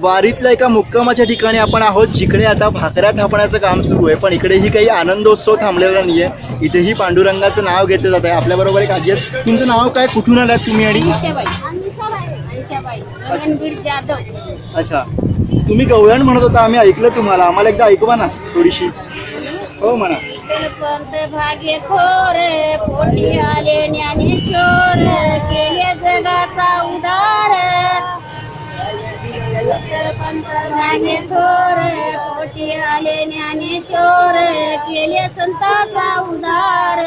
वारीतल्या एका मुक्कामाच्या ठिकाणी आपण आहोत जिकडे आता भाकऱ्या थापण्याचं काम सुरू आहे. पण इकडेही काही आनंदोत्सव थांबलेला नाहीये. इथेही पांडुरंगाचं नाव घेतलं जात आहे आपल्याबरोबर एक आजी आहे. तुमचं नाव काय? कुठून आलात तुम्ही आणि? अच्छा. तुम्ही गवळण म्हणत होता आम्ही ऐकलं तुम्हाला. आम्हाला एकदा ऐकवा ना थोडीशी. हो म्हणा. पंत थोर पोटी आले ज्ञानेश्वर केले संताचा उदार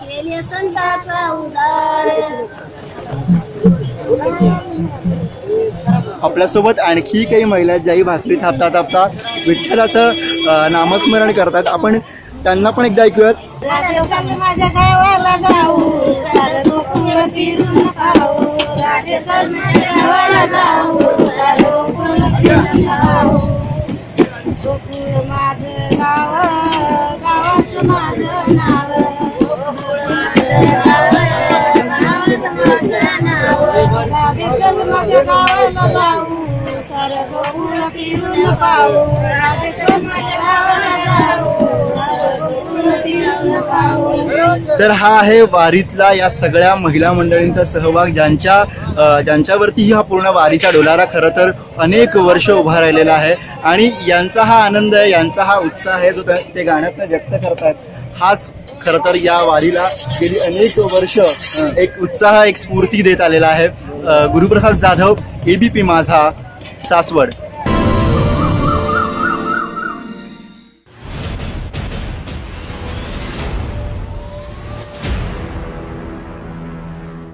केले संताचा उदार. आपल्यासोबत आणखी काही महिला ज्याही भाकरी थापता थापता विठ्ठलाचं नामस्मरण करतात. आपण त्यांना पण एकदा ऐकूयात. माझ्या गावाला जाऊ. फिरून गावाला जाऊ. फिरून गोकुळ माझं गाव गावाचं माझं नाव गोकुळ माझं गाव गावाचं माझं नाव राधे चल माझ्या गावाला जाऊ. सारं गोकुळ फिरून पाहू. राधे चल माझ्या गावाला तर हा आहे वारीतला या सगळ्या महिला मंडळींचा सहभाग ज्यांच्या ज्यांच्यावरती हा पूर्ण वारीचा डोलारा खरं तर अनेक वर्ष उभा राहिलेला आहे. आणि यांचा हा आनंद आहे यांचा हा उत्साह आहे जो त्या- ते गाण्यातनं व्यक्त करतायत. हाच खरं तर या वारीला गेली अनेक वर्ष एक उत्साह एक स्फूर्ती देत आलेला आहे. गुरुप्रसाद जाधव एबीपी माझा सासवड.